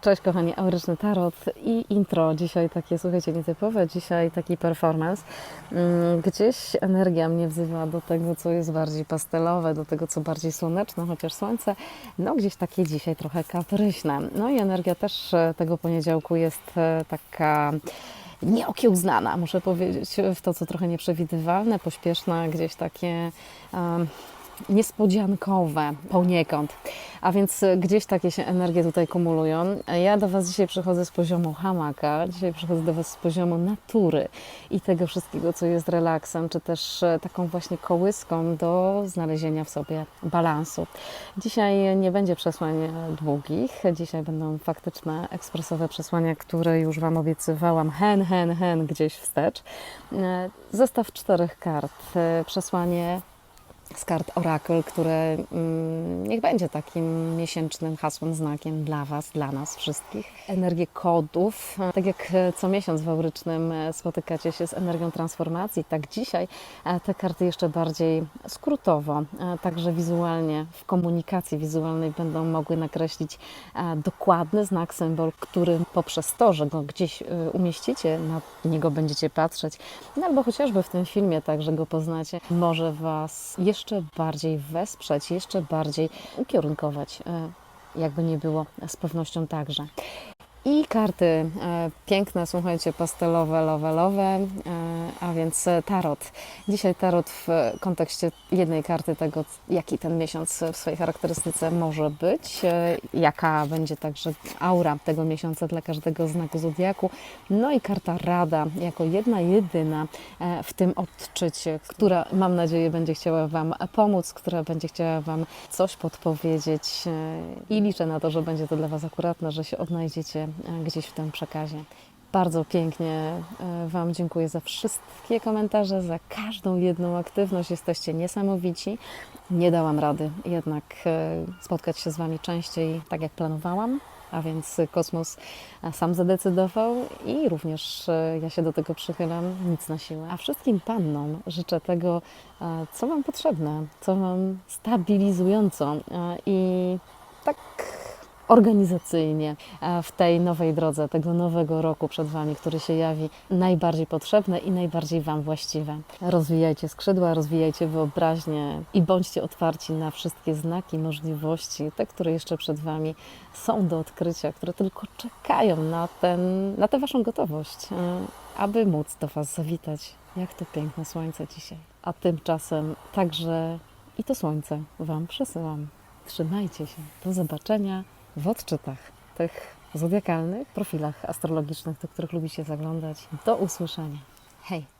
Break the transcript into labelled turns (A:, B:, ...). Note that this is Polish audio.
A: Cześć kochani, Auryczny Tarot i intro. Dzisiaj takie, słuchajcie, nietypowe, dzisiaj taki performance. Mm, Gdzieś energia mnie wzywa do tego, co jest bardziej pastelowe, do tego, co bardziej słoneczne, chociaż słońce, no gdzieś takie dzisiaj trochę kapryśne. No i energia też e, tego poniedziałku jest e, taka nieokiełznana, muszę powiedzieć, w to, co trochę nieprzewidywalne, pośpieszne, gdzieś takie... em, niespodziankowe poniekąd. A więc y, gdzieś takie się energie tutaj kumulują. Ja do Was dzisiaj przychodzę z poziomu hamaka, dzisiaj przychodzę do Was z poziomu natury i tego wszystkiego, co jest relaksem, czy też e, taką właśnie kołyską do znalezienia w sobie balansu. Dzisiaj nie będzie przesłań e, długich, dzisiaj będą faktyczne, ekspresowe przesłania, które już Wam obiecywałam hen, hen, hen gdzieś wstecz. E, Zestaw czterech kart, e, przesłanie z kart Oracle, które mm, niech będzie takim miesięcznym hasłem, znakiem dla Was, dla nas wszystkich. Energię kodów. Tak jak co miesiąc w Aurycznym e, spotykacie się z energią transformacji, tak dzisiaj e, te karty jeszcze bardziej skrótowo, e, także wizualnie, w komunikacji wizualnej będą mogły nakreślić dokładny znak, symbol, który poprzez to, że go gdzieś umieścicie, na niego będziecie patrzeć, no albo chociażby w tym filmie, tak, że go poznacie, może Was jeszcze bardziej wesprzeć, jeszcze bardziej ukierunkować, e, jakby nie było, z pewnością także. I karty e, piękne, słuchajcie, pastelowe, lowelowe, e, a więc tarot. Dzisiaj tarot w kontekście jednej karty tego, jaki ten miesiąc w swojej charakterystyce może być, e, jaka będzie także aura tego miesiąca dla każdego znaku zodiaku. No i karta rada, jako jedna, jedyna w tym odczycie, która mam nadzieję będzie chciała Wam pomóc, która będzie chciała Wam coś podpowiedzieć i liczę na to, że będzie to dla Was akuratne, że się odnajdziecie gdzieś w tym przekazie. Bardzo pięknie e, Wam dziękuję za wszystkie komentarze, za każdą jedną aktywność. Jesteście niesamowici. Nie dałam rady jednak e, spotkać się z Wami częściej, tak jak planowałam, a więc kosmos e, sam zadecydował i również ja się do tego przychylam, nic na siłę. A wszystkim pannom życzę tego, co Wam potrzebne, co Wam stabilizująco i tak organizacyjnie e, w tej nowej drodze, tego nowego roku przed Wami, który się jawi, najbardziej potrzebne i najbardziej Wam właściwe. Rozwijajcie skrzydła, rozwijajcie wyobraźnię i bądźcie otwarci na wszystkie znaki, możliwości, te, które jeszcze przed Wami są do odkrycia, które tylko czekają na, ten, na tę Waszą gotowość, e, aby móc do Was zawitać. Jak to piękne słońce dzisiaj. A tymczasem także i to słońce Wam przesyłam. Trzymajcie się. Do zobaczenia w odczytach tych zodiakalnych, profilach astrologicznych, do których lubicie zaglądać. Do usłyszenia. Hej!